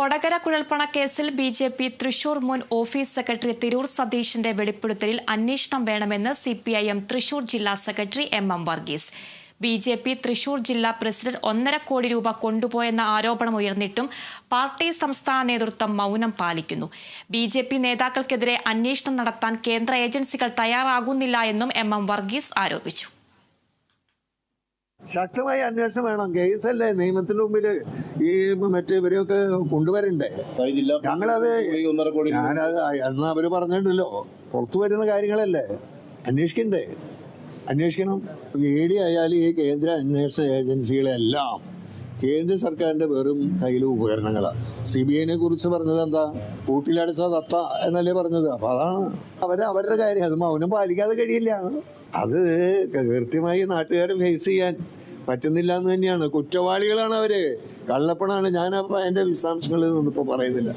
കൊടകര കുഴൽപ്പണ കേസിൽ B J P Thrissur മുൻ office secretary Tirur സതീഷിന്റെ വെളിപ്പെടുത്തലിൽ അന്വേഷണം വേണമെന്ന് C P I M Thrissur ജില്ലാ secretary M M Varghese. B J P Thrissur ജില്ലാ പ്രസിഡന്റ് ഒന്നര കോടി രൂപ കൊണ്ടുപോയെന്ന ആരോപണം ഉയർന്നിട്ടും പാർട്ടി സംസ്ഥാന നേതൃത്വം മൗനം പാലിക്കുന്നു. ബി ജെ പി നേതാക്കൾക്കെതിരെ അന്വേഷണം നടത്താൻ കേന്ദ്ര ഏജൻസികൾ തയ്യാറാകുന്നില്ല എന്നും എം എം വർഗീസ് ആരോപിച്ചു. ശക്തമായ അന്വേഷണം വേണം. കേസ് അല്ലേ? നിയമത്തിന്റെ മുമ്പിൽ ഈ മറ്റേ ഇവരെയൊക്കെ കൊണ്ടുവരണ്ടേ? ഞങ്ങളത് ഞാനത് അന്ന് അവർ പറഞ്ഞിട്ടുണ്ടല്ലോ. പുറത്തു വരുന്ന കാര്യങ്ങളല്ലേ? അന്വേഷിക്കണ്ടേ? അന്വേഷിക്കണം. എ ഡി ആയാലും ഈ കേന്ദ്ര അന്വേഷണ ഏജൻസികളെല്ലാം കേന്ദ്ര സർക്കാരിന്റെ വെറും കയ്യിലെ ഉപകരണങ്ങളാണ് സി ബി ഐനെ കുറിച്ച് പറഞ്ഞത് എന്താ? കൂട്ടിലടിച്ച തത്ത എന്നല്ലേ പറഞ്ഞത്. അപ്പൊ അതാണ് അവർ അവരുടെ കാര്യം. അത് മൗനം പാലിക്കാതെ കഴിയില്ല. അത് കൃത്യമായി നാട്ടുകാരെ ഫേസ് ചെയ്യാൻ പറ്റുന്നില്ല എന്ന് തന്നെയാണ്. കുറ്റവാളികളാണ് അവർ. കള്ളപ്പണാണ്. ഞാൻ എന്റെ വിശദാംശങ്ങളിൽ നിന്നിപ്പോൾ പറയുന്നില്ല.